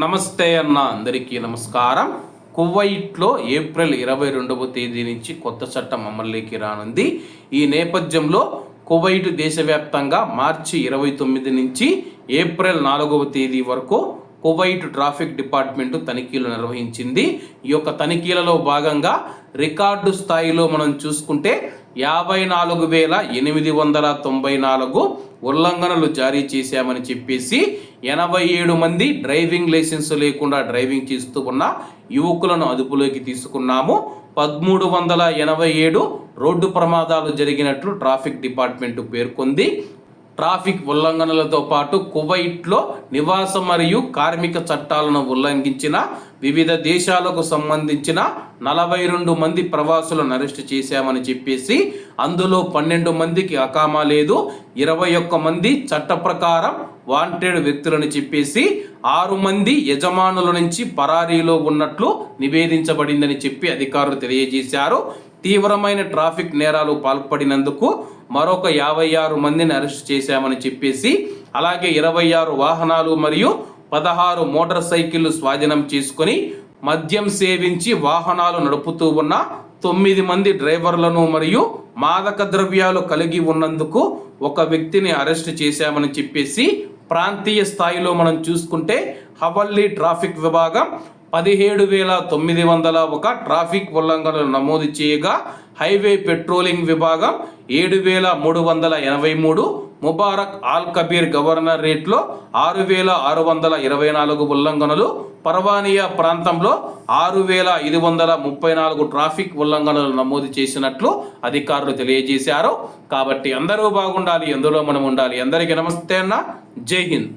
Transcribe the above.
నమస్తే అన్న అందరికీ నమస్కారం. కువైట్లో ఏప్రిల్ ఇరవై రెండవ తేదీ నుంచి కొత్త చట్టం అమల్లోకి రానుంది. ఈ నేపథ్యంలో కువైట్ దేశవ్యాప్తంగా మార్చి ఇరవై తొమ్మిది నుంచి ఏప్రిల్ నాలుగవ తేదీ వరకు కువైట్ ట్రాఫిక్ డిపార్ట్మెంట్ తనిఖీలు నిర్వహించింది. ఈ యొక్క తనిఖీలలో భాగంగా రికార్డు స్థాయిలో మనం చూసుకుంటే యాభై నాలుగు వేల ఎనిమిది వందల తొంభై నాలుగు ఉల్లంఘనలు జారీ చేశామని చెప్పేసి ఎనభై ఏడు మంది డ్రైవింగ్ లైసెన్స్ లేకుండా డ్రైవింగ్ చేస్తూ ఉన్న యువకులను అదుపులోకి తీసుకున్నాము. పదమూడు వందల ఎనభై ఏడు రోడ్డు ప్రమాదాలు జరిగినట్లు ట్రాఫిక్ డిపార్ట్మెంట్ పేర్కొంది. ట్రాఫిక్ ఉల్లంఘనలతో పాటు కువైట్లో నివాస మరియు కార్మిక చట్టాలను ఉల్లంఘించిన వివిధ దేశాలకు సంబంధించిన నలభై రెండు మంది ప్రవాసులను అరెస్ట్ చేశామని చెప్పేసి అందులో పన్నెండు మందికి అకామా లేదు ఇరవై ఒక్క మంది చట్ట ప్రకారం వాంటెడ్ వ్యక్తులని చెప్పేసి ఆరు మంది యజమానుల నుంచి పరారీలో ఉన్నట్లు నివేదించబడిందని చెప్పి అధికారులు తెలియజేశారు. తీవ్రమైన ట్రాఫిక్ నేరాలు పాల్పడినందుకు మరొక యాభై ఆరు మందిని అరెస్ట్ చేశామని చెప్పేసి అలాగే ఇరవై ఆరు వాహనాలు మరియు పదహారు మోటార్ సైకిళ్ళు స్వాధీనం చేసుకొని మద్యం సేవించి వాహనాలు నడుపుతూ ఉన్న తొమ్మిది మంది డ్రైవర్లను మరియు మాదక ద్రవ్యాలు కలిగి ఉన్నందుకు ఒక వ్యక్తిని అరెస్ట్ చేశామని చెప్పేసి ప్రాంతీయ స్థాయిలో మనం చూసుకుంటే హవల్లీ ట్రాఫిక్ విభాగం పదిహేడు వేల తొమ్మిది వందల ఒక ట్రాఫిక్ ఉల్లంఘనలు నమోదు చేయగా హైవే పెట్రోలింగ్ విభాగం ఏడు వేల మూడు వందల ఎనభై మూడు ముబారక్ ఆల్ కబీర్ గవర్నర్ రేట్లో ఆరు వేల ఆరు వందల ఇరవై నాలుగు ఉల్లంఘనలు పర్వానియా ప్రాంతంలో ఆరు వేల ఐదు వందల ముప్పై నాలుగు ట్రాఫిక్ ఉల్లంఘనలు నమోదు చేసినట్లు అధికారులు తెలియజేశారు. కాబట్టి అందరూ బాగుండాలి ఎందులో మనం ఉండాలి. అందరికీ నమస్తే అన్న. జై హింద్.